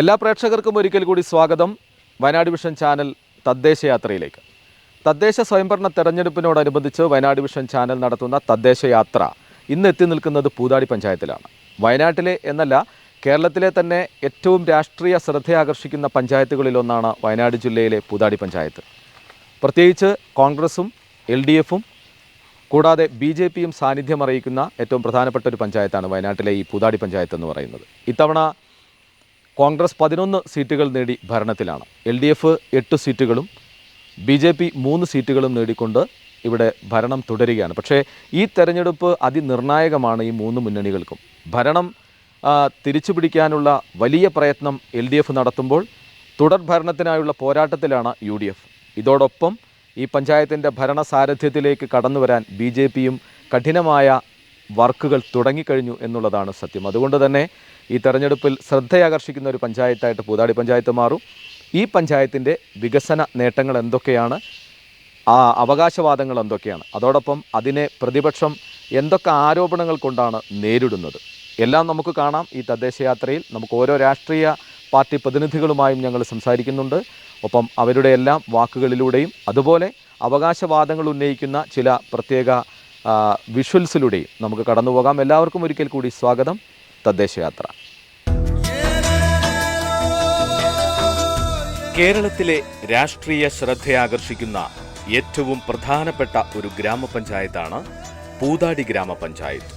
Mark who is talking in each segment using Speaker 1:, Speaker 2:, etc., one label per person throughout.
Speaker 1: എല്ലാ പ്രേക്ഷകർക്കും ഒരിക്കൽ കൂടി സ്വാഗതം. വയനാട് വിഷൻ ചാനൽ തദ്ദേശ യാത്രയിലേക്ക്. തദ്ദേശ സ്വയംഭരണ തെരഞ്ഞെടുപ്പിനോടനുബന്ധിച്ച് വയനാട് വിഷൻ ചാനൽ നടത്തുന്ന തദ്ദേശ യാത്ര ഇന്ന് എത്തി നിൽക്കുന്നത് പൂതാടി പഞ്ചായത്തിലാണ്. വയനാട്ടിലെ എന്നല്ല കേരളത്തിലെ തന്നെ ഏറ്റവും രാഷ്ട്രീയ ശ്രദ്ധയാകർഷിക്കുന്ന പഞ്ചായത്തുകളിലൊന്നാണ് വയനാട് ജില്ലയിലെ പൂതാടി പഞ്ചായത്ത്. പ്രത്യേകിച്ച് കോൺഗ്രസും എൽ ഡി എഫും കൂടാതെ ബി ജെ പിയും സാന്നിധ്യം അറിയിക്കുന്ന ഏറ്റവും പ്രധാനപ്പെട്ട ഒരു പഞ്ചായത്താണ് വയനാട്ടിലെ ഈ പൂതാടി പഞ്ചായത്ത് എന്ന് പറയുന്നത്. ഇത്തവണ കോൺഗ്രസ് പതിനൊന്ന് സീറ്റുകൾ നേടി ഭരണത്തിലാണ്. എൽ ഡി എഫ് എട്ട് സീറ്റുകളും ബി ജെ പി മൂന്ന് സീറ്റുകളും നേടിക്കൊണ്ട് ഇവിടെ ഭരണം തുടരുകയാണ്. പക്ഷേ ഈ തെരഞ്ഞെടുപ്പ് അതിനിർണായകമാണ് ഈ മൂന്ന് മുന്നണികൾക്കും. ഭരണം തിരിച്ചു പിടിക്കാനുള്ള വലിയ പ്രയത്നം എൽ ഡി എഫ് നടത്തുമ്പോൾ തുടർ ഭരണത്തിനായുള്ള പോരാട്ടത്തിലാണ് യു ഡി എഫ്. ഇതോടൊപ്പം ഈ പഞ്ചായത്തിന്റെ ഭരണ സാരഥ്യത്തിലേക്ക് കടന്നു വരാൻ ബി ജെ പിയും കഠിനമായ വർക്കുകൾ തുടങ്ങിക്കഴിഞ്ഞു എന്നുള്ളതാണ് സത്യം. അതുകൊണ്ട് തന്നെ ഈ തെരഞ്ഞെടുപ്പിൽ ശ്രദ്ധയാകർഷിക്കുന്ന ഒരു പഞ്ചായത്തായിട്ട് പൂതാടി പഞ്ചായത്ത് മാറും. ഈ പഞ്ചായത്തിന്റെ വികസന നേട്ടങ്ങൾ എന്തൊക്കെയാണ്? ആ അവകാശവാദങ്ങൾ എന്തൊക്കെയാണ്? അതോടൊപ്പം അതിനെ പ്രതിപക്ഷം എന്തൊക്കെ ആരോപണങ്ങൾ കൊണ്ടാണ് നേരിടുന്നത്? എല്ലാം നമുക്ക് കാണാം. ഈ തദ്ദേശയാത്രയിൽ നമുക്ക് ഓരോ രാഷ്ട്രീയ പാർട്ടി പ്രതിനിധികളുമായും ഞങ്ങൾ സംസാരിക്കുന്നുണ്ട്. ഒപ്പം അവരുടെ എല്ലാം വാക്കുകളിലൂടെയും അതുപോലെ അവകാശവാദങ്ങൾ ഉന്നയിക്കുന്ന ചില പ്രത്യേക വിഷ്വൽസിലൂടെയും നമുക്ക് കടന്നുപോകാം. എല്ലാവർക്കും ഒരിക്കൽ കൂടി സ്വാഗതം. തദ്ദേശ
Speaker 2: കേരളത്തിലെ രാഷ്ട്രീയ ശ്രദ്ധയാകർഷിക്കുന്ന ഏറ്റവും പ്രധാനപ്പെട്ട ഒരു ഗ്രാമപഞ്ചായത്താണ് പൂതാടി ഗ്രാമപഞ്ചായത്ത്.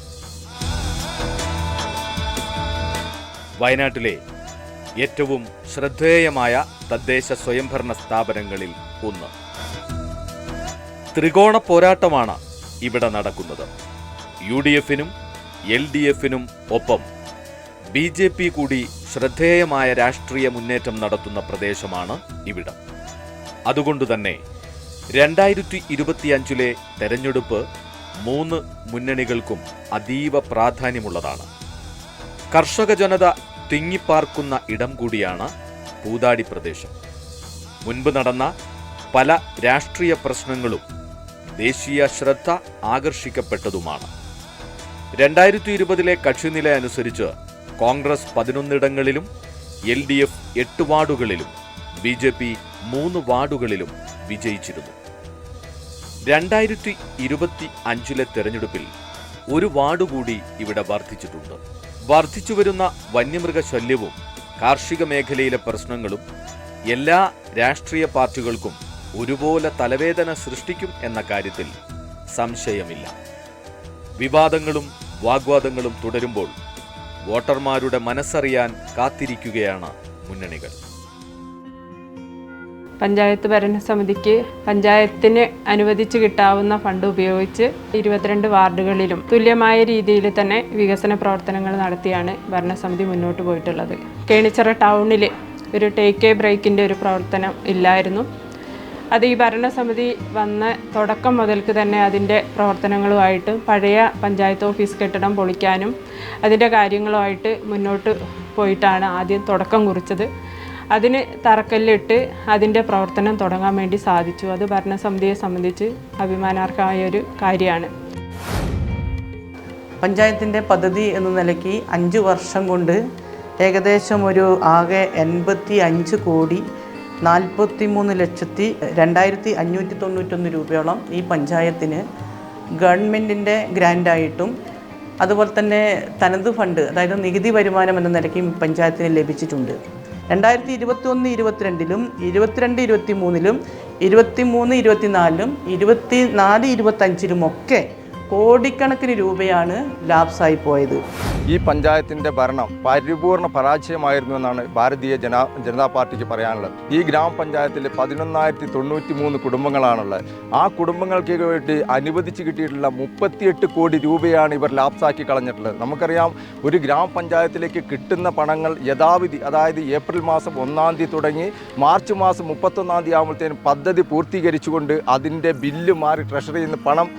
Speaker 2: വയനാട്ടിലെ ഏറ്റവും ശ്രദ്ധേയമായ തദ്ദേശ സ്വയംഭരണ സ്ഥാപനങ്ങളിൽ ഒന്ന്. ത്രികോണ പോരാട്ടമാണ് ഇവിടെ നടക്കുന്നത്. യു ഡി എഫിനും എൽ ഡി എഫിനും ഒപ്പം ബി ജെ പി കൂടി ശ്രദ്ധേയമായ രാഷ്ട്രീയ മുന്നേറ്റം നടത്തുന്ന പ്രദേശമാണ് ഇവിടം. അതുകൊണ്ടുതന്നെ രണ്ടായിരത്തി ഇരുപത്തിയഞ്ചിലെ തെരഞ്ഞെടുപ്പ് മൂന്ന് മുന്നണികൾക്കും അതീവ പ്രാധാന്യമുള്ളതാണ്. കർഷക ജനത തിങ്ങിപ്പാർക്കുന്ന ഇടം കൂടിയാണ് പൂതാടി പ്രദേശം. മുൻപ് നടന്ന പല രാഷ്ട്രീയ പ്രശ്നങ്ങളും ദേശീയ ശ്രദ്ധ ആകർഷിക്കപ്പെട്ടതുമാണ്. രണ്ടായിരത്തി ഇരുപതിലെ കക്ഷിനില അനുസരിച്ച് കോൺഗ്രസ് പതിനൊന്നിടങ്ങളിലും എൽ ഡി എഫ് എട്ട് വാർഡുകളിലും ബി ജെ പി മൂന്ന് വാർഡുകളിലും വിജയിച്ചിരുന്നു. രണ്ടായിരത്തി ഇരുപത്തി അഞ്ചിലെ തെരഞ്ഞെടുപ്പിൽ ഒരു വാർഡ് കൂടി ഇവിടെ വർദ്ധിച്ചിട്ടുണ്ട്. വർദ്ധിച്ചുവരുന്ന വന്യമൃഗശല്യവും കാർഷിക മേഖലയിലെ പ്രശ്നങ്ങളും എല്ലാ രാഷ്ട്രീയ പാർട്ടികൾക്കും ഒരുപോലെ തലവേദന സൃഷ്ടിക്കും എന്ന കാര്യത്തിൽ സംശയമില്ല. വിവാദങ്ങളും വാഗ്വാദങ്ങളും തുടരുമ്പോൾ വോട്ടർമാരുടെ മനസ്സറിയാൻ കാത്തിരിക്കുകയാണ് മുന്നണികൾ.
Speaker 3: പഞ്ചായത്ത് ഭരണസമിതിക്ക് പഞ്ചായത്തിന് അനുവദിച്ച് കിട്ടാവുന്ന ഫണ്ട് ഉപയോഗിച്ച് ഇരുപത്തിരണ്ട് വാർഡുകളിലും തുല്യമായ രീതിയിൽ തന്നെ വികസന പ്രവർത്തനങ്ങൾ നടത്തിയാണ് ഭരണസമിതി മുന്നോട്ട് പോയിട്ടുള്ളത്. കേണിച്ചിറ ടൗണിൽ ഒരു ടേക്ക് എ ബ്രേക്കിന്റെ ഒരു പ്രവർത്തനം ഇല്ലായിരുന്നു. അത് ഈ ഭരണസമിതി വന്ന തുടക്കം മുതൽക്ക് തന്നെ അതിന്റെ പ്രവർത്തനങ്ങളുമായിട്ട് പഴയ പഞ്ചായത്ത് ഓഫീസ് കെട്ടിടം പൊളിക്കാനും അതിന്റെ കാര്യങ്ങളുമായിട്ട് മുന്നോട്ട് പോയിട്ടാണ് ആദ്യം തുടക്കം കുറിച്ചത്. അതിന് തറക്കല്ലിട്ട് അതിന്റെ പ്രവർത്തനം തുടങ്ങാൻ വേണ്ടി സാധിച്ചു. അത് ഭരണസമിതിയെ സംബന്ധിച്ച് അഭിമാനാർഹമായ ഒരു കാര്യമാണ്.
Speaker 4: പഞ്ചായത്തിന്റെ പദ്ധതി എന്ന നിലയ്ക്ക് അഞ്ച് വർഷം കൊണ്ട് ഏകദേശം ഒരു ആകെ എൺപത്തി അഞ്ച് കോടി നാൽപ്പത്തി മൂന്ന് ലക്ഷത്തി രണ്ടായിരത്തി അഞ്ഞൂറ്റി തൊണ്ണൂറ്റൊന്ന് രൂപയോളം ഈ പഞ്ചായത്തിന് ഗവൺമെന്റിന്റെ ഗ്രാൻഡായിട്ടും അതുപോലെ തന്നെ തനത് ഫണ്ട് അതായത് നികുതി വരുമാനം എന്ന നിലയ്ക്കും പഞ്ചായത്തിന് ലഭിച്ചിട്ടുണ്ട്. രണ്ടായിരത്തി ഇരുപത്തി ഒന്ന് ഇരുപത്തിരണ്ടിലും ഇരുപത്തിരണ്ട് ഇരുപത്തി മൂന്നിലും ഇരുപത്തി മൂന്ന് ഇരുപത്തിനാലിലും ഇരുപത്തി നാല് ഇരുപത്തഞ്ചിലും ഒക്കെ കോടിക്കണക്കിന് രൂപയാണ് ലാപ്സായി പോയത്.
Speaker 5: ഈ പഞ്ചായത്തിന്റെ ഭരണം പരിപൂർണ പരാജയമായിരുന്നു എന്നാണ് ഭാരതീയ ജനാ ജനതാ പാർട്ടിക്ക് പറയാനുള്ളത്. ഈ ഗ്രാമപഞ്ചായത്തിൽ പതിനൊന്നായിരത്തി തൊണ്ണൂറ്റി മൂന്ന് കുടുംബങ്ങളാണുള്ളത്. ആ കുടുംബങ്ങൾക്ക് വേണ്ടി അനുവദിച്ച് കിട്ടിയിട്ടുള്ള മുപ്പത്തിയെട്ട് കോടി രൂപയാണ് ഇവർ ലാപ്സാക്കി കളഞ്ഞിട്ടുള്ളത്. നമുക്കറിയാം ഒരു ഗ്രാമപഞ്ചായത്തിലേക്ക് കിട്ടുന്ന പണങ്ങൾ യഥാവിധി അതായത് ഏപ്രിൽ മാസം ഒന്നാം തീയതി തുടങ്ങി മാർച്ച് മാസം മുപ്പത്തൊന്നാം തീയതി ആകുമ്പോഴത്തേനും പദ്ധതി പൂർത്തീകരിച്ചുകൊണ്ട് അതിന്റെ ബില്ല് മാറി ട്രഷറിയിൽ നിന്ന് പണം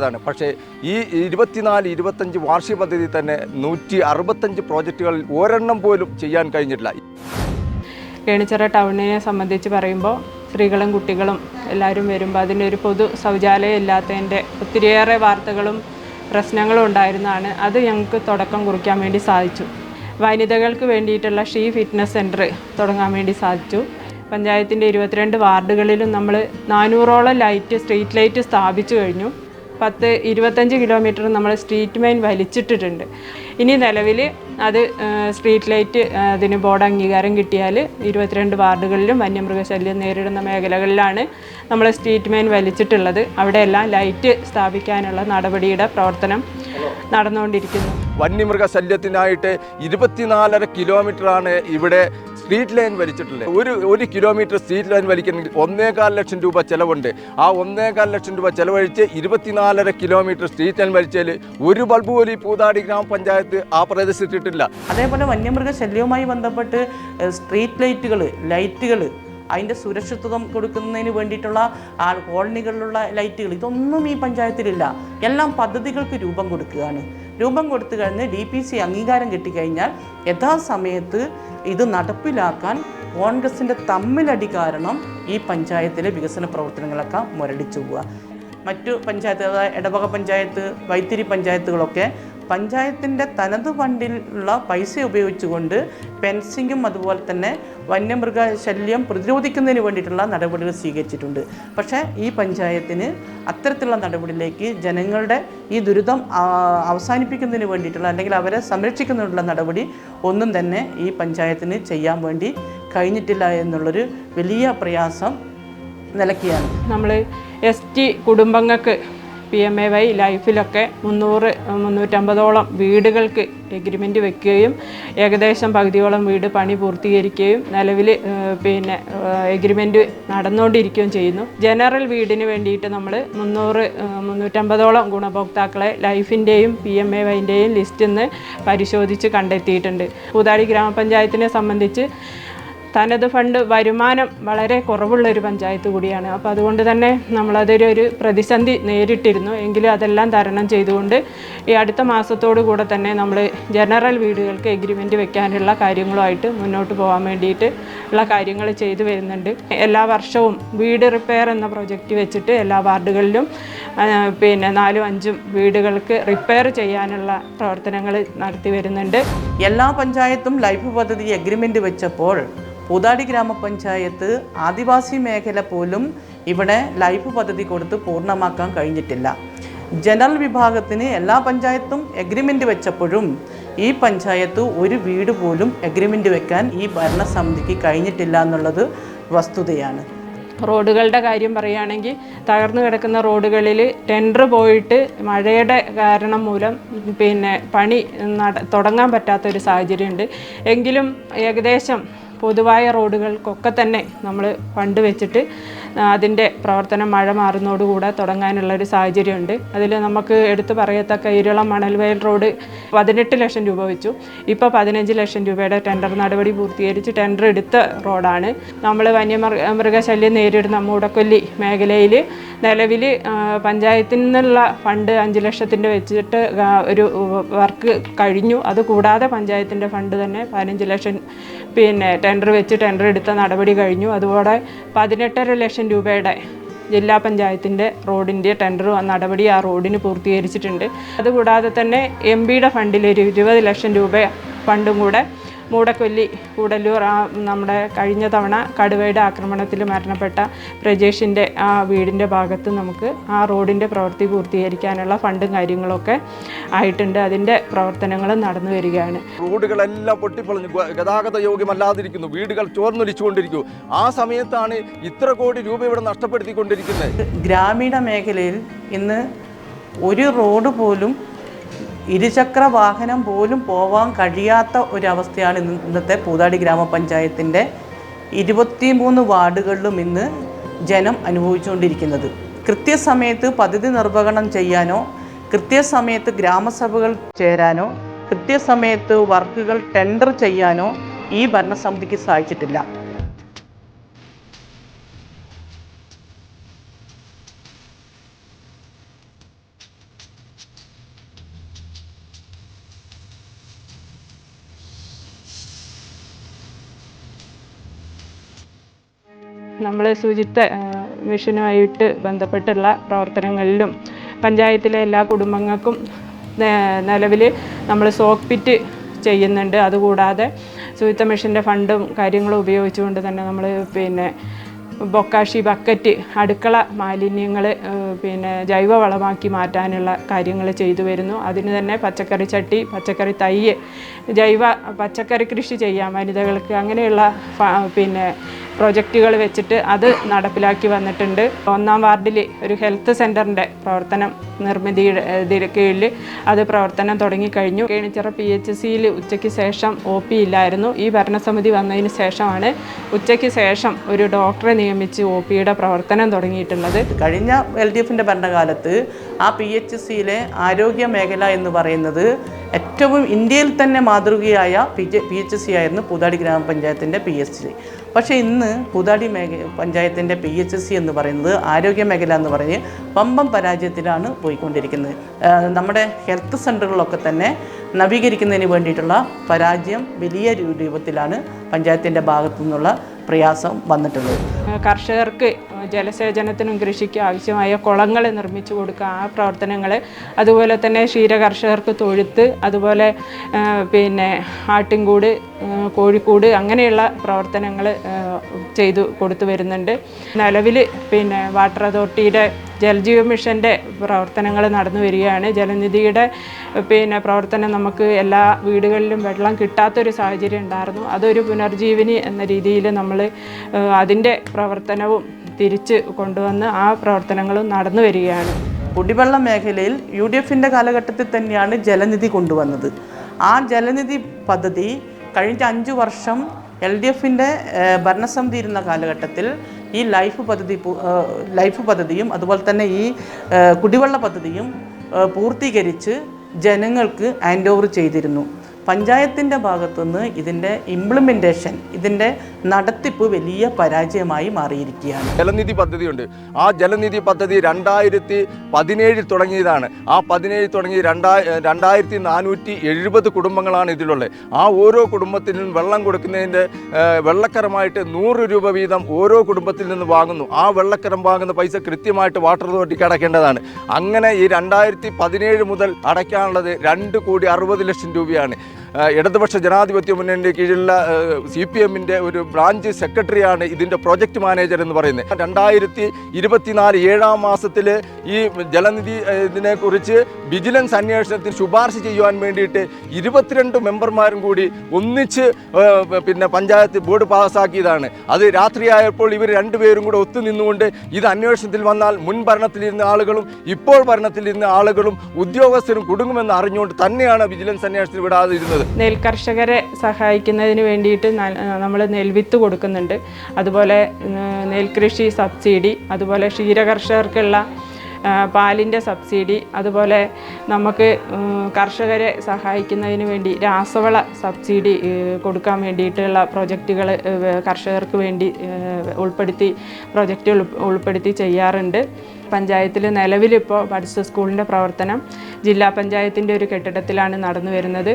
Speaker 5: മാറിയെടുക്കേണ്ടതാണ് പക്ഷേ ഈ ഇരുപത്തിനാല് ഇരുപത്തഞ്ച് വാർഷിക പദ്ധതി തന്നെ നൂറ്റി അറുപത്തഞ്ച് പ്രോജക്റ്റുകളിൽ ഒരെണ്ണം പോലും ചെയ്യാൻ കഴിഞ്ഞിട്ടില്ല.
Speaker 3: കേണിച്ചിറ ടൗണിനെ സംബന്ധിച്ച് പറയുമ്പോൾ സ്ത്രീകളും കുട്ടികളും എല്ലാവരും വരുമ്പോൾ അതിന്റെ ഒരു പൊതു ശൗചാലയം ഇല്ലാത്തതിന്റെ ഒത്തിരിയേറെ വാർത്തകളും പ്രശ്നങ്ങളും ഉണ്ടായിരുന്നതാണ്. അത് ഞങ്ങൾക്ക് തുടക്കം കുറിക്കാൻ വേണ്ടി സാധിച്ചു. വനിതകൾക്ക് വേണ്ടിയിട്ടുള്ള ഷീ ഫിറ്റ്നസ് സെന്റർ തുടങ്ങാൻ വേണ്ടി സാധിച്ചു. പഞ്ചായത്തിന്റെ ഇരുപത്തിരണ്ട് വാർഡുകളിലും നമ്മൾ നാനൂറോളം ലൈറ്റ് സ്ട്രീറ്റ് ലൈറ്റ് സ്ഥാപിച്ചു കഴിഞ്ഞു. പത്ത് ഇരുപത്തഞ്ച് കിലോമീറ്റർ നമ്മൾ സ്ട്രീറ്റ് മെയിൻ വലിച്ചിട്ടിട്ടുണ്ട്. ഇനി നിലവിൽ അത് സ്ട്രീറ്റ് ലൈറ്റ് അതിന് ബോർഡ് അംഗീകാരം കിട്ടിയാൽ ഇരുപത്തിരണ്ട് വാർഡുകളിലും വന്യമൃഗശല്യം നേരിടുന്ന മേഖലകളിലാണ് നമ്മൾ സ്ട്രീറ്റ് മെയിൻ വലിച്ചിട്ടുള്ളത്. അവിടെയെല്ലാം ലൈറ്റ് സ്ഥാപിക്കാനുള്ള നടപടിയുടെ പ്രവർത്തനം നടന്നുകൊണ്ടിരിക്കുന്നു.
Speaker 5: വന്യമൃഗ ശല്യത്തിനായിട്ട് ഇരുപത്തിനാലര കിലോമീറ്ററാണ് ഇവിടെ സ്ട്രീറ്റ് ലൈൻ വലിച്ചിട്ടുള്ളത് ഒരു ഒരു കിലോമീറ്റർ സ്ട്രീറ്റ് ലൈൻ വലിക്കണമെങ്കിൽ ഒന്നേകാൽ ലക്ഷം രൂപ ചിലവുണ്ട്. ആ ഒന്നേകാൽ ലക്ഷം രൂപ ചിലവഴിച്ച് ഇരുപത്തിനാലര കിലോമീറ്റർ സ്ട്രീറ്റ് ലൈൻ വലിച്ചാൽ ഒരു ബൾബ് പോലും ഈ പൂതാടി ഗ്രാമപഞ്ചായത്ത് ആ പ്രദേശത്തിട്ടില്ല
Speaker 4: അതേപോലെ വന്യമൃഗ ശല്യവുമായി ബന്ധപ്പെട്ട് സ്ട്രീറ്റ് ലൈറ്റുകൾ ലൈറ്റുകൾ അതിന്റെ സുരക്ഷിതത്വം കൊടുക്കുന്നതിന് വേണ്ടിയിട്ടുള്ള ആ കോളനികളിലുള്ള ലൈറ്റുകൾ. ഇതൊന്നും ഈ പഞ്ചായത്തിലില്ല. എല്ലാം പദ്ധതികൾക്ക് രൂപം കൊടുക്കുകയാണ്. രൂപം കൊടുത്തു കഴിഞ്ഞ് ഡി പി സി അംഗീകാരം കിട്ടിക്കഴിഞ്ഞാൽ യഥാസമയത്ത് ഇത് നടപ്പിലാക്കാൻ കോൺഗ്രസിന്റെ തമ്മിലടി കാരണം ഈ പഞ്ചായത്തിലെ വികസന പ്രവർത്തനങ്ങളൊക്കെ മുരടിച്ചു പോവുക. മറ്റു പഞ്ചായത്ത് അതായത് ഇടവക പഞ്ചായത്ത് വൈത്തിരി പഞ്ചായത്തുകളൊക്കെ പഞ്ചായത്തിന്റെ തനത് ഫണ്ടിലുള്ള പൈസ ഉപയോഗിച്ചുകൊണ്ട് ഫെൻസിങ്ങും അതുപോലെ തന്നെ വന്യമൃഗ ശല്യം പ്രതിരോധിക്കുന്നതിന് വേണ്ടിയിട്ടുള്ള നടപടികൾ സ്വീകരിച്ചിട്ടുണ്ട്. പക്ഷേ ഈ പഞ്ചായത്തിന് അത്തരത്തിലുള്ള നടപടിയിലേക്ക് ജനങ്ങളുടെ ഈ ദുരിതം അവസാനിപ്പിക്കുന്നതിന് വേണ്ടിയിട്ടുള്ള അല്ലെങ്കിൽ അവരെ സംരക്ഷിക്കുന്നതിനുള്ള നടപടി ഒന്നും തന്നെ ഈ പഞ്ചായത്തിന് ചെയ്യാൻ വേണ്ടി കഴിഞ്ഞിട്ടില്ല എന്നുള്ളൊരു വലിയ പ്രയാസം നിലയ്ക്കുകയാണ്.
Speaker 3: നമ്മൾ എസ് ടി കുടുംബങ്ങൾക്ക് പി എം എ വൈ ലൈഫിലൊക്കെ മുന്നൂറ് മുന്നൂറ്റമ്പതോളം വീടുകൾക്ക് എഗ്രിമെന്റ് വെക്കുകയും ഏകദേശം പകുതിയോളം വീട് പണി പൂർത്തീകരിക്കുകയും നിലവിൽ പിന്നെ എഗ്രിമെന്റ് നടന്നുകൊണ്ടിരിക്കുകയും ചെയ്യുന്നു. ജനറൽ വീടിന് വേണ്ടിയിട്ട് നമ്മൾ മുന്നൂറ് മുന്നൂറ്റമ്പതോളം ഗുണഭോക്താക്കളെ ലൈഫിന്റെയും പി എം എ വൈന്റെയും ലിസ്റ്റിൽ നിന്ന് പരിശോധിച്ച് കണ്ടെത്തിയിട്ടുണ്ട്. പൂതാടി ഗ്രാമപഞ്ചായത്തിനെ സംബന്ധിച്ച് തനത് ഫണ്ട് വരുമാനം വളരെ കുറവുള്ള ഒരു പഞ്ചായത്ത് കൂടിയാണ്. അപ്പോൾ അതുകൊണ്ട് തന്നെ നമ്മളതൊരു ഒരു പ്രതിസന്ധി നേരിട്ടിരുന്നു. എങ്കിലും അതെല്ലാം തരണം ചെയ്തുകൊണ്ട് ഈ അടുത്ത മാസത്തോടു കൂടെ തന്നെ നമ്മൾ ജനറൽ വീടുകൾക്ക് എഗ്രിമെന്റ് വെക്കാനുള്ള കാര്യങ്ങളുമായിട്ട് മുന്നോട്ട് പോകാൻ വേണ്ടിയിട്ട് ഉള്ള കാര്യങ്ങൾ ചെയ്തു വരുന്നുണ്ട്. എല്ലാ വർഷവും വീട് റിപ്പയർ എന്ന പ്രൊജക്റ്റ് വെച്ചിട്ട് എല്ലാ വാർഡുകളിലും പിന്നെ നാലും അഞ്ചും വീടുകൾക്ക് റിപ്പയർ ചെയ്യാനുള്ള പ്രവർത്തനങ്ങൾ നടത്തി വരുന്നുണ്ട്.
Speaker 4: എല്ലാ പഞ്ചായത്തും ലൈഫ് പദ്ധതി എഗ്രിമെന്റ് വെച്ചപ്പോൾ പൂതാടി ഗ്രാമപഞ്ചായത്ത് ആദിവാസി മേഖല പോലും ഇവിടെ ലൈഫ് പദ്ധതി കൊടുത്ത് പൂർണമാക്കാൻ കഴിഞ്ഞിട്ടില്ല. ജനറൽ വിഭാഗത്തിന് എല്ലാ പഞ്ചായത്തും എഗ്രിമെന്റ് വെച്ചപ്പോഴും ഈ പഞ്ചായത്ത് ഒരു വീട് പോലും എഗ്രിമെന്റ് വെക്കാൻ ഈ ഭരണസമിതിക്ക് കഴിഞ്ഞിട്ടില്ല എന്നുള്ളത് വസ്തുതയാണ്.
Speaker 3: റോഡുകളുടെ കാര്യം പറയുകയാണെങ്കിൽ തകർന്നു കിടക്കുന്ന റോഡുകളിൽ ടെൻഡർ പോയിട്ട് മഴയുടെ കാരണം മൂലം പിന്നെ പണി തുടങ്ങാൻ പറ്റാത്തൊരു സാഹചര്യമുണ്ട്. എങ്കിലും ഏകദേശം പൊതുവായ റോഡുകൾക്കൊക്കെ തന്നെ നമ്മൾ ഫണ്ട് വെച്ചിട്ട് അതിന്റെ പ്രവർത്തനം മഴ മാറുന്നതോടുകൂടെ ഒരു സാഹചര്യമുണ്ട്. അതിൽ നമുക്ക് എടുത്തു പറയത്തക്ക ഇരുളം മണൽവയൽ റോഡ് പതിനെട്ട് ലക്ഷം രൂപ വെച്ചു. ഇപ്പോൾ പതിനഞ്ച് ലക്ഷം രൂപയുടെ ടെൻഡർ നടപടി പൂർത്തീകരിച്ച് ടെൻഡർ എടുത്ത റോഡാണ്. നമ്മൾ വന്യമൃഗ മൃഗശല്യം നേരിടുന്ന മൂടക്കൊല്ലി മേഖലയിൽ നിലവിൽ പഞ്ചായത്തിൽ നിന്നുള്ള ഫണ്ട് അഞ്ച് ലക്ഷത്തിന്റെ വെച്ചിട്ട് ഒരു വർക്ക് കഴിഞ്ഞു. അതുകൂടാതെ പഞ്ചായത്തിന്റെ ഫണ്ട് തന്നെ പതിനഞ്ച് ലക്ഷം പിന്നെ ടെൻഡർ വെച്ച് ടെൻഡർ എടുത്ത നടപടി കഴിഞ്ഞു. അതുപോലെ പതിനെട്ടര ലക്ഷം രൂപയുടെ ജില്ലാ പഞ്ചായത്തിന്റെ റോഡിന്റെ ടെൻഡർ നടപടി ആ റോഡിന് പൂർത്തീകരിച്ചിട്ടുണ്ട്. അതുകൂടാതെ തന്നെ എം പിയുടെ ഫണ്ടിൽ ഒരു ഇരുപത് ലക്ഷം രൂപ ഫണ്ടും കൂടെ മൂടക്കൊല്ലി കൂടല്ലൂർ ആ നമ്മുടെ കഴിഞ്ഞ തവണ കടുവയുടെ ആക്രമണത്തിൽ മരണപ്പെട്ട പ്രജേഷിന്റെ ആ വീടിന്റെ ഭാഗത്ത് നമുക്ക് ആ റോഡിന്റെ പ്രവൃത്തി പൂർത്തീകരിക്കാനുള്ള ഫണ്ടും കാര്യങ്ങളൊക്കെ ആയിട്ടുണ്ട്. അതിന്റെ പ്രവർത്തനങ്ങളും നടന്നു വരികയാണ്.
Speaker 5: റോഡുകളെല്ലാം പൊട്ടിപ്പൊളിഞ്ഞു ഗതാഗത യോഗ്യമല്ലാതിരിക്കുന്നു. വീടുകൾ ചോർന്നൊലിച്ചുകൊണ്ടിരിക്കുന്നു ആ സമയത്താണ് ഇത്ര കോടി രൂപ ഇവിടെ നഷ്ടപ്പെടുത്തിക്കൊണ്ടിരിക്കുന്നത്.
Speaker 4: ഗ്രാമീണ മേഖലയിൽ ഇന്ന് ഒരു റോഡ് പോലും ഇരുചക്ര വാഹനം പോലും പോവാൻ കഴിയാത്ത ഒരവസ്ഥയാണ് ഇന്ന് ഇന്നത്തെ പൂതാടി ഗ്രാമപഞ്ചായത്തിന്റെ ഇരുപത്തിമൂന്ന് വാർഡുകളിലും ഇന്ന് ജനം അനുഭവിച്ചുകൊണ്ടിരിക്കുന്നത്. കൃത്യസമയത്ത് പദ്ധതി നിർവഹണം ചെയ്യാനോ കൃത്യസമയത്ത് ഗ്രാമസഭകൾ ചേരാനോ കൃത്യസമയത്ത് വർക്കുകൾ ടെൻഡർ ചെയ്യാനോ ഈ ഭരണസമിതിക്ക് സാധിച്ചിട്ടില്ല.
Speaker 3: നമ്മൾ ശുചിത്വ മിഷനുമായിട്ട് ബന്ധപ്പെട്ടുള്ള പ്രവർത്തനങ്ങളിലും പഞ്ചായത്തിലെ എല്ലാ കുടുംബങ്ങൾക്കും നിലവിൽ നമ്മൾ സോക്ക് പിറ്റ് ചെയ്യുന്നുണ്ട്. അതുകൂടാതെ ശുചിത്വ മിഷന്റെ ഫണ്ടും കാര്യങ്ങളും ഉപയോഗിച്ചുകൊണ്ട് തന്നെ നമ്മൾ പിന്നെ ബൊക്കാഷി ബക്കറ്റ് അടുക്കള മാലിന്യങ്ങൾ പിന്നെ ജൈവവളമാക്കി മാറ്റാനുള്ള കാര്യങ്ങൾ ചെയ്തു വരുന്നു. അതിന് തന്നെ പച്ചക്കറി ചട്ടി പച്ചക്കറി തൈ ജൈവ പച്ചക്കറി കൃഷി ചെയ്യാം വനിതകൾക്ക്. അങ്ങനെയുള്ള പിന്നെ പ്രൊജക്റ്റുകൾ വെച്ചിട്ട് അത് നടപ്പിലാക്കി വന്നിട്ടുണ്ട്. ഒന്നാം വാർഡിൽ ഒരു ഹെൽത്ത് സെന്ററിന്റെ പ്രവർത്തനം നിർമ്മിതിയുടെ ഇതിന് കീഴിൽ അത് പ്രവർത്തനം തുടങ്ങിക്കഴിഞ്ഞു. കേണിച്ചിറ പി എച്ച് സിയിൽ ഉച്ചയ്ക്ക് ശേഷം ഒ പി ഇല്ലായിരുന്നു. ഈ ഭരണസമിതി വന്നതിന് ശേഷമാണ് ഉച്ചയ്ക്ക് ശേഷം ഒരു ഡോക്ടറെ നിയമിച്ച് ഒ പിയുടെ പ്രവർത്തനം തുടങ്ങിയിട്ടുള്ളത്.
Speaker 4: കഴിഞ്ഞ എൽ ഡി എഫിന്റെ ഭരണകാലത്ത് ആ പി എച്ച് സിയിലെ ആരോഗ്യ മേഖല എന്ന് പറയുന്നത് ഏറ്റവും ഇന്ത്യയിൽ തന്നെ മാതൃകയായ P J P H C ആയിരുന്നു പൂതാടി ഗ്രാമപഞ്ചായത്തിന്റെ പി എച്ച് സി. പക്ഷേ ഇന്ന് പൂതാടി മേഖ പഞ്ചായത്തിന്റെ പി എച്ച് സി എന്ന് പറയുന്നത് ആരോഗ്യ മേഖല എന്ന് പറഞ്ഞ് പമ്പം പരാജയത്തിലാണ് പോയിക്കൊണ്ടിരിക്കുന്നത്. നമ്മുടെ ഹെൽത്ത് സെന്ററുകളൊക്കെ തന്നെ നവീകരിക്കുന്നതിന് വേണ്ടിയിട്ടുള്ള പരാജയം വലിയ രൂപത്തിലാണ് പഞ്ചായത്തിന്റെ ഭാഗത്തു നിന്നുള്ള പ്രയാസം വന്നിട്ടുള്ളത്.
Speaker 3: കർഷകർക്ക് ജലസേചനത്തിനും കൃഷിക്കും ആവശ്യമായ കുളങ്ങൾ നിർമ്മിച്ചു കൊടുക്കുക ആ പ്രവർത്തനങ്ങൾ അതുപോലെ തന്നെ ക്ഷീര കർഷകർക്ക് തൊഴുത്ത് അതുപോലെ പിന്നെ ആട്ടിൻകൂട് കോഴിക്കൂട് അങ്ങനെയുള്ള പ്രവർത്തനങ്ങൾ ചെയ്തു കൊടുത്തു വരുന്നുണ്ട്. നിലവിൽ പിന്നെ വാട്ടർ അതോറിറ്റിയുടെ ജലജീവ മിഷന്റെ പ്രവർത്തനങ്ങൾ നടന്നു വരികയാണ്. ജലനിധിയുടെ പിന്നെ പ്രവർത്തനം നമുക്ക് എല്ലാ വീടുകളിലും വെള്ളം കിട്ടാത്തൊരു സാഹചര്യം ഉണ്ടായിരുന്നു. അതൊരു പുനർജീവിനി എന്ന രീതിയിൽ നമ്മൾ അതിന്റെ പ്രവർത്തനവും തിരിച്ച് കൊണ്ടുവന്ന് ആ പ്രവർത്തനങ്ങളും നടന്നു വരികയാണ്.
Speaker 4: കുടിവെള്ള മേഖലയിൽ യു ഡി എഫിന്റെ കാലഘട്ടത്തിൽ തന്നെയാണ് ജലനിധി കൊണ്ടുവന്നത്. ആ ജലനിധി പദ്ധതി കഴിഞ്ഞ അഞ്ച് വർഷം എൽ ഡി എഫിന്റെ ഭരണസമിതി ഇരുന്ന കാലഘട്ടത്തിൽ ഈ ലൈഫ് പദ്ധതി ലൈഫ് പദ്ധതിയും അതുപോലെ തന്നെ ഈ കുടിവെള്ള പദ്ധതിയും പൂർത്തീകരിച്ച് ജനങ്ങൾക്ക് ഹാൻഡ് ഓവർ ചെയ്തിരുന്നു. പഞ്ചായത്തിന്റെ ഭാഗത്തുനിന്ന് ഇതിന്റെ ഇംപ്ലിമെന്റേഷൻ ഇതിന്റെ നടത്തിപ്പ് വലിയ പരാജയമായി മാറിയിരിക്കുകയാണ്.
Speaker 5: ജലനിധി പദ്ധതിയുണ്ട്. ആ ജലനിധി പദ്ധതി രണ്ടായിരത്തി പതിനേഴിൽ തുടങ്ങിയതാണ്. ആ പതിനേഴിൽ തുടങ്ങി രണ്ടായി രണ്ടായിരത്തി നാനൂറ്റി എഴുപത് കുടുംബങ്ങളാണ് ഇതിലുള്ളത്. ആ ഓരോ കുടുംബത്തിൽ നിന്നും വെള്ളം കൊടുക്കുന്നതിന്റെ വെള്ളക്കരമായിട്ട് നൂറ് രൂപ വീതം ഓരോ കുടുംബത്തിൽ നിന്ന് വാങ്ങുന്നു. ആ വെള്ളക്കരം വാങ്ങുന്ന പൈസ കൃത്യമായിട്ട് വാട്ടർ അതോറിറ്റിക്ക് അടയ്ക്കേണ്ടതാണ്. അങ്ങനെ ഈ രണ്ടായിരത്തി പതിനേഴ് മുതൽ അടയ്ക്കാനുള്ളത് രണ്ട് കോടി അറുപത് ലക്ഷം രൂപയാണ്. ഇടതുപക്ഷ ജനാധിപത്യ മുന്നണിയുടെ കീഴിലുള്ള സി പി എമ്മിന്റെ ഒരു ബ്രാഞ്ച് സെക്രട്ടറിയാണ് ഇതിന്റെ പ്രോജക്റ്റ് മാനേജർ എന്ന് പറയുന്നത്. രണ്ടായിരത്തി ഇരുപത്തിനാല് ഏഴാം മാസത്തിൽ ഈ ജലനിധി ഇതിനെക്കുറിച്ച് വിജിലൻസ് അന്വേഷണത്തിന് ശുപാർശ ചെയ്യുവാൻ വേണ്ടിയിട്ട് ഇരുപത്തിരണ്ട് മെമ്പർമാരും കൂടി ഒന്നിച്ച് പിന്നെ പഞ്ചായത്ത് ബോർഡ് പാസ്സാക്കിയതാണ് അത് രാത്രിയായപ്പോൾ ഇവർ രണ്ടുപേരും കൂടെ ഒത്തുനിന്നുകൊണ്ട് ഇത് അന്വേഷണത്തിൽ വന്നാൽ മുൻ ഭരണത്തിലിരുന്ന ആളുകളും ഇപ്പോൾ ഭരണത്തിലിരുന്ന ആളുകളും ഉദ്യോഗസ്ഥരും കുടുങ്ങുമെന്ന് അറിഞ്ഞുകൊണ്ട് തന്നെയാണ് വിജിലൻസ് അന്വേഷണത്തിന് വിടാതിരുന്നത്.
Speaker 3: നെൽകർഷകരെ സഹായിക്കുന്നതിന് വേണ്ടിയിട്ട് നമ്മൾ നെൽവിത്ത് കൊടുക്കുന്നുണ്ട്. അതുപോലെ നെൽകൃഷി സബ്സിഡി അതുപോലെ ക്ഷീരകർഷകർക്കുള്ള പാലിന്റെ സബ്സിഡി അതുപോലെ നമുക്ക് കർഷകരെ സഹായിക്കുന്നതിന് വേണ്ടി രാസവള സബ്സിഡി കൊടുക്കാൻ വേണ്ടിയിട്ടുള്ള പ്രൊജക്റ്റുകൾ കർഷകർക്ക് വേണ്ടി ഉൾപ്പെടുത്തി പ്രൊജക്റ്റ് ഉൾപ്പെടുത്തി ചെയ്യാറുണ്ട്. പഞ്ചായത്തിൽ നിലവിലിപ്പോൾ പഠിച്ച സ്കൂളിന്റെ പ്രവർത്തനം ജില്ലാ പഞ്ചായത്തിന്റെ ഒരു കെട്ടിടത്തിലാണ് നടന്നു വരുന്നത്.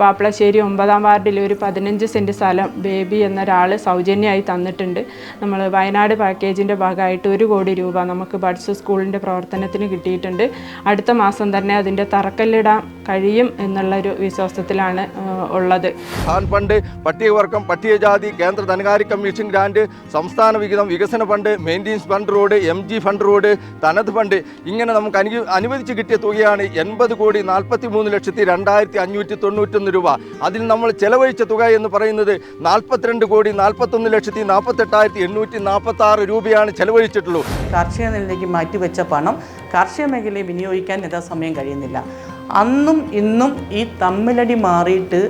Speaker 3: പാപ്പിളശ്ശേരി ഒമ്പതാം വാർഡിൽ ഒരു പതിനഞ്ച് സെന്റ് സ്ഥലം ബേബി എന്നൊരാൾ സൗജന്യമായി തന്നിട്ടുണ്ട്. നമ്മൾ വയനാട് പാക്കേജിന്റെ ഭാഗമായിട്ട് ഒരു കോടി രൂപ നമുക്ക് പഠിച്ച സ്കൂളിന്റെ പ്രവർത്തനത്തിന് കിട്ടിയിട്ടുണ്ട്. അടുത്ത മാസം തന്നെ അതിന്റെ തറക്കല്ലിടാൻ കഴിയും എന്നുള്ളൊരു വിശ്വാസത്തിലാണ് ഉള്ളത്.
Speaker 5: ഖാൻ ഫണ്ട് പട്ടികവർഗം പട്ടികജാതി കേന്ദ്ര ധനകാര്യ കമ്മീഷൻ ഗ്രാൻഡ് സംസ്ഥാന വിഹിതം വികസന fund maintenance fund road M G fund road തനത് ഫണ്ട്. ഇങ്ങനെ നമുക്ക് അനു അനുവദിച്ച് കിട്ടിയ തുകയാണ് എൺപത് കോടി നാൽപ്പത്തി മൂന്ന് ലക്ഷത്തി രണ്ടായിരത്തി അഞ്ഞൂറ്റി തൊണ്ണൂറ്റൊന്ന് രൂപ. അതിൽ നമ്മൾ ചെലവഴിച്ച തുക എന്ന് പറയുന്നത് നാൽപ്പത്തിരണ്ട് കോടി നാൽപ്പത്തൊന്ന് ലക്ഷത്തി നാൽപ്പത്തെട്ടായിരത്തി എണ്ണൂറ്റി നാൽപ്പത്തി ആറ് രൂപയാണ് ചെലവഴിച്ചിട്ടുള്ളൂ.
Speaker 4: കാർഷിക നിലയിലേക്ക് മാറ്റിവെച്ച പണം കാർഷിക മേഖലയിൽ വിനിയോഗിക്കാൻ യഥാസമയം കഴിയുന്നില്ല. അന്നും ഇന്നും ഈ തമ്മിലടി മാറിയിട്ട്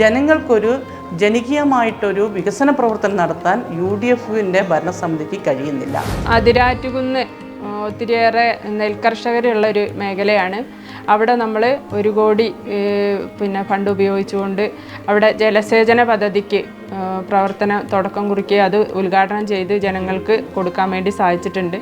Speaker 4: ജനങ്ങൾക്കൊരു ജനകീയമായിട്ടൊരു വികസന പ്രവർത്തനം നടത്താൻ യു ഡി എഫിന്റെ ഭരണസമിതിക്ക് കഴിയുന്നില്ല.
Speaker 3: അതിരാറ്റുകുന്ന് ഒത്തിരിയേറെ നെൽകർഷകരുള്ള ഒരു മേഖലയാണ്. അവിടെ നമ്മൾ ഒരു കോടി പിന്നെ ഫണ്ട് ഉപയോഗിച്ചുകൊണ്ട് അവിടെ ജലസേചന പദ്ധതിക്ക് പ്രവർത്തന തുടക്കം കുറിക്കുകയും അത് ഉദ്ഘാടനം ചെയ്ത് ജനങ്ങൾക്ക് കൊടുക്കാൻ വേണ്ടി സാധിച്ചിട്ടുണ്ട്.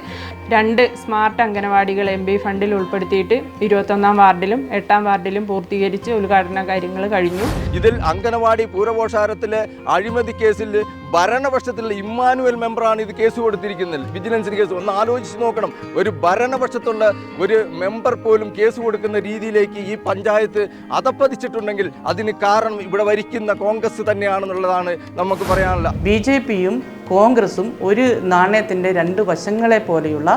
Speaker 3: രണ്ട് സ്മാർട്ട് അംഗനവാടികൾ എം ബി ഫണ്ടിൽ ഉൾപ്പെടുത്തിയിട്ട് ഇരുപത്തൊന്നാം വാർഡിലും എട്ടാം വാർഡിലും പൂർത്തീകരിച്ച് ഉദ്ഘാടന കാര്യങ്ങൾ കഴിഞ്ഞു.
Speaker 5: ഇതിൽ അംഗനവാടി പൂരപോഷാരത്തിലെ അഴിമതി കേസിൽ ഭരണപക്ഷത്തിലുള്ള ഇമ്മാനുവൽ മെമ്പറാണ് ഇത് കേസ് കൊടുത്തിരിക്കുന്നത്. വിജിലൻസിന് കേസ് ഒന്ന് ആലോചിച്ച് നോക്കണം. ഒരു ഭരണപക്ഷത്തുള്ള ഒരു മെമ്പർ പോലും കേസ് കൊടുക്കുന്ന രീതിയിലേക്ക് ഈ പഞ്ചായത്ത് അതപ്പതിച്ചിട്ടുണ്ടെങ്കിൽ അതിന് കാരണം ഇവിടെ വരിക്കുന്ന കോൺഗ്രസ് തന്നെയാണെന്നുള്ളതാണ് നമുക്ക് പറയാനുള്ള.
Speaker 4: ബി ജെ പിയും കോൺഗ്രസും ഒരു നാണയത്തിന്റെ രണ്ട് വശങ്ങളെ പോലെയുള്ള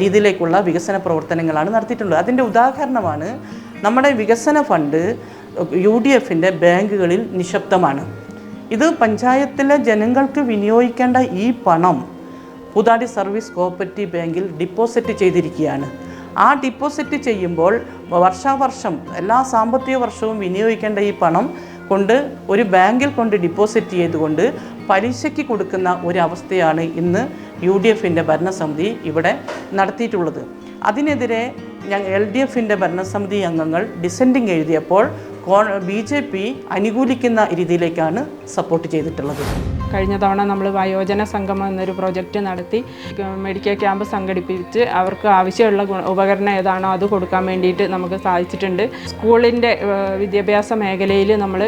Speaker 4: രീതിയിലേക്കുള്ള വികസന പ്രവർത്തനങ്ങളാണ് നടത്തിയിട്ടുള്ളത്. അതിന്റെ ഉദാഹരണമാണ് നമ്മുടെ വികസന ഫണ്ട് യു ഡി എഫിന്റെ ബാങ്കുകളിൽ നിശബ്ദമാണ്. ഇത് പഞ്ചായത്തിലെ ജനങ്ങൾക്ക് വിനിയോഗിക്കേണ്ട ഈ പണം പുതാടി സർവീസ് കോപ്പറേറ്റീവ് ബാങ്കിൽ ഡിപ്പോസിറ്റ് ചെയ്തിരിക്കുകയാണ്. ആ ഡിപ്പോസിറ്റ് ചെയ്യുമ്പോൾ വർഷാവർഷം എല്ലാ സാമ്പത്തിക വർഷവും വിനിയോഗിക്കേണ്ട ഈ പണം കൊണ്ട് ഒരു ബാങ്കിൽ കൊണ്ട് ഡിപ്പോസിറ്റ് ചെയ്തുകൊണ്ട് പലിശയ്ക്ക് കൊടുക്കുന്ന ഒരു അവസ്ഥയാണ് ഇന്ന് യു ഡി എഫിന്റെ ഭരണസമിതി ഇവിടെ നടത്തിയിട്ടുള്ളത്. അതിനെതിരെ ഞങ്ങൾ എൽ ഡി എഫിന്റെ ഭരണസമിതി അംഗങ്ങൾ ഡിസെൻഡിങ് എഴുതിയപ്പോൾ ബി ജെ പി അനുകൂലിക്കുന്ന രീതിയിലേക്കാണ് സപ്പോർട്ട് ചെയ്തിട്ടുള്ളത്.
Speaker 3: കഴിഞ്ഞ തവണ നമ്മൾ വയോജന സംഗമം എന്നൊരു പ്രൊജക്റ്റ് നടത്തി മെഡിക്കൽ ക്യാമ്പ് സംഘടിപ്പിച്ച് അവർക്ക് ആവശ്യമുള്ള ഉപകരണം ഏതാണോ അത് കൊടുക്കാൻ വേണ്ടിയിട്ട് നമുക്ക് സാധിച്ചിട്ടുണ്ട്. സ്കൂളിന്റെ വിദ്യാഭ്യാസ മേഖലയിൽ നമ്മൾ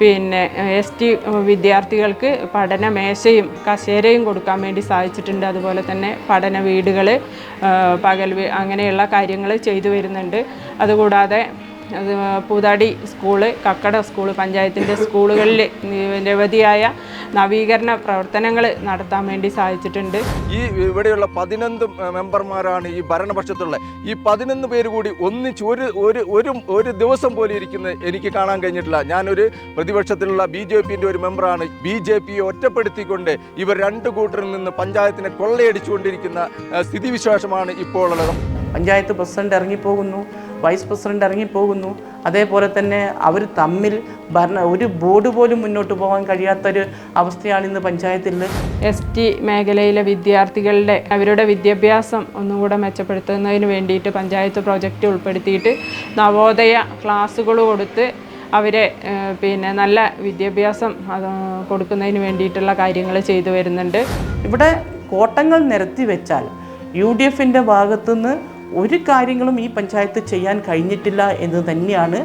Speaker 3: പിന്നെ എസ് ടി വിദ്യാർത്ഥികൾക്ക് പഠന മേശയും കസേരയും കൊടുക്കാൻ വേണ്ടി സാധിച്ചിട്ടുണ്ട്. അതുപോലെ തന്നെ പഠന വീടുകൾ പകൽ അങ്ങനെയുള്ള കാര്യങ്ങൾ ചെയ്തു വരുന്നുണ്ട്. അതുകൂടാതെ അത് പൂതാടി സ്കൂൾ കക്കട സ്കൂൾ പഞ്ചായത്തിന്റെ സ്കൂളുകളിൽ നിരവധിയായ നവീകരണ പ്രവർത്തനങ്ങൾ നടത്താൻ വേണ്ടി സാധിച്ചിട്ടുണ്ട്.
Speaker 5: ഈ ഇവിടെയുള്ള പതിനൊന്ന് മെമ്പർമാരാണ് ഈ ഭരണപക്ഷത്തുള്ള. ഈ പതിനൊന്ന് പേര് കൂടി ഒന്നിച്ച് ഒരു ഒരു ഒരു ഒരു ദിവസം പോലെ ഇരിക്കുന്നത് എനിക്ക് കാണാൻ കഴിഞ്ഞിട്ടില്ല. ഞാനൊരു പ്രതിപക്ഷത്തിലുള്ള ബി ജെ പിന്റെ ഒരു മെമ്പറാണ്. ബി ജെ പിയെ ഒറ്റപ്പെടുത്തിക്കൊണ്ട് ഇവർ രണ്ട് കൂട്ടറിൽ നിന്ന് പഞ്ചായത്തിനെ കൊള്ളയടിച്ചുകൊണ്ടിരിക്കുന്ന സ്ഥിതിവിശേഷമാണ് ഇപ്പോൾ ഉള്ളത്
Speaker 4: പഞ്ചായത്ത് പ്രസിഡന്റ് ഇറങ്ങിപ്പോകുന്നു. വൈസ് പ്രസിഡന്റ് ഇറങ്ങിപ്പോകുന്നു. അതേപോലെ തന്നെ അവർ തമ്മിൽ ഭരണ ഒരു ബോർഡ് പോലും മുന്നോട്ട് പോകാൻ കഴിയാത്തൊരു അവസ്ഥയാണ് ഇന്ന് പഞ്ചായത്തിൽ.
Speaker 3: എസ് ടി മേഖലയിലെ വിദ്യാർത്ഥികളുടെ അവരുടെ വിദ്യാഭ്യാസം ഒന്നുകൂടെ മെച്ചപ്പെടുത്തുന്നതിന് വേണ്ടിയിട്ട് പഞ്ചായത്ത് പ്രോജക്റ്റ് ഉൾപ്പെടുത്തിയിട്ട് നവോദയ ക്ലാസ്സുകൾ കൊടുത്ത് അവരെ പിന്നെ നല്ല വിദ്യാഭ്യാസം കൊടുക്കുന്നതിന് വേണ്ടിയിട്ടുള്ള കാര്യങ്ങൾ ചെയ്തു വരുന്നുണ്ട്.
Speaker 4: ഇവിടെ കോട്ടങ്ങൾ നിരത്തി വെച്ചാൽ യു ഡി എഫിന്റെ ഭാഗത്തുനിന്ന് ഒരു കാര്യങ്ങളും ഈ പഞ്ചായത്ത് ചെയ്യാൻ കഴിഞ്ഞിട്ടില്ല എന്ന് തന്നെയാണ്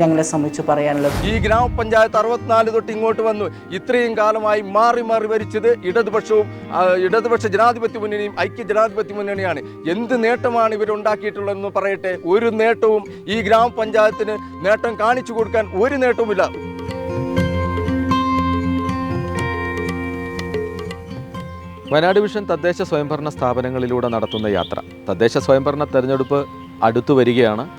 Speaker 4: ഞങ്ങളെ സംബന്ധിച്ച് പറയാനുള്ളത്.
Speaker 5: ഈ ഗ്രാമപഞ്ചായത്ത് അറുപത്തിനാല് തൊട്ട് ഇങ്ങോട്ട് വന്നു. ഇത്രയും കാലമായി മാറി മാറി ഭരിച്ചത് ഇടതുപക്ഷവും ഇടതുപക്ഷ ജനാധിപത്യ മുന്നണിയും ഐക്യ ജനാധിപത്യ മുന്നണിയാണ്. എന്ത് നേട്ടമാണ് ഇവരുണ്ടാക്കിയിട്ടുള്ളതെന്ന് പറയട്ടെ? ഒരു നേട്ടവും ഈ ഗ്രാമപഞ്ചായത്തിന് നേട്ടം കാണിച്ചു കൊടുക്കാൻ ഒരു നേട്ടവുമില്ല.
Speaker 1: വയനാട് വിഷൻ തദ്ദേശ സ്വയംഭരണ സ്ഥാപനങ്ങളിലൂടെ നടത്തുന്ന യാത്ര. തദ്ദേശ സ്വയംഭരണ തെരഞ്ഞെടുപ്പ് അടുത്തു വരികയാണ്.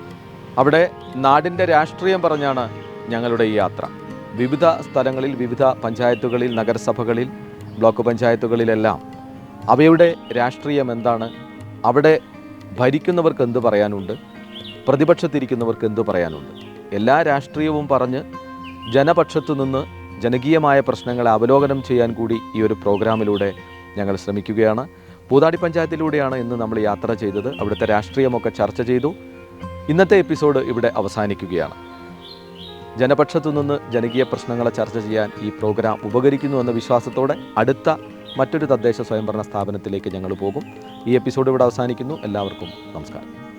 Speaker 1: അവിടെ നാടിന്റെ രാഷ്ട്രീയം പറഞ്ഞാണ് ഞങ്ങളുടെ ഈ യാത്ര. വിവിധ സ്ഥലങ്ങളിൽ വിവിധ പഞ്ചായത്തുകളിൽ നഗരസഭകളിൽ ബ്ലോക്ക് പഞ്ചായത്തുകളിലെല്ലാം അവയുടെ രാഷ്ട്രീയം എന്താണ്? അവിടെ ഭരിക്കുന്നവർക്ക് എന്ത് പറയാനുണ്ട്? പ്രതിപക്ഷത്തിരിക്കുന്നവർക്ക് എന്ത് പറയാനുണ്ട്? എല്ലാ രാഷ്ട്രീയവും പറഞ്ഞ് ജനപക്ഷത്തു നിന്ന് ജനകീയമായ പ്രശ്നങ്ങളെ അവലോകനം ചെയ്യാൻ കൂടി ഈ ഒരു പ്രോഗ്രാമിലൂടെ ഞങ്ങൾ ശ്രമിക്കുകയാണ്. പൂതാടി പഞ്ചായത്തിലൂടെയാണ് ഇന്ന് നമ്മൾ യാത്ര ചെയ്തത്. അവിടുത്തെ രാഷ്ട്രീയമൊക്കെ ചർച്ച ചെയ്തു. ഇന്നത്തെ എപ്പിസോഡ് ഇവിടെ അവസാനിക്കുകയാണ്. ജനപക്ഷത്തു നിന്ന് ജനകീയ പ്രശ്നങ്ങളെ ചർച്ച ചെയ്യാൻ ഈ പ്രോഗ്രാം ഉപകരിക്കുന്നു എന്ന വിശ്വാസത്തോടെ അടുത്ത മറ്റൊരു തദ്ദേശ സ്വയംഭരണ സ്ഥാപനത്തിലേക്ക് ഞങ്ങൾ പോകും. ഈ എപ്പിസോഡ് ഇവിടെ അവസാനിക്കുന്നു. എല്ലാവർക്കും നമസ്കാരം.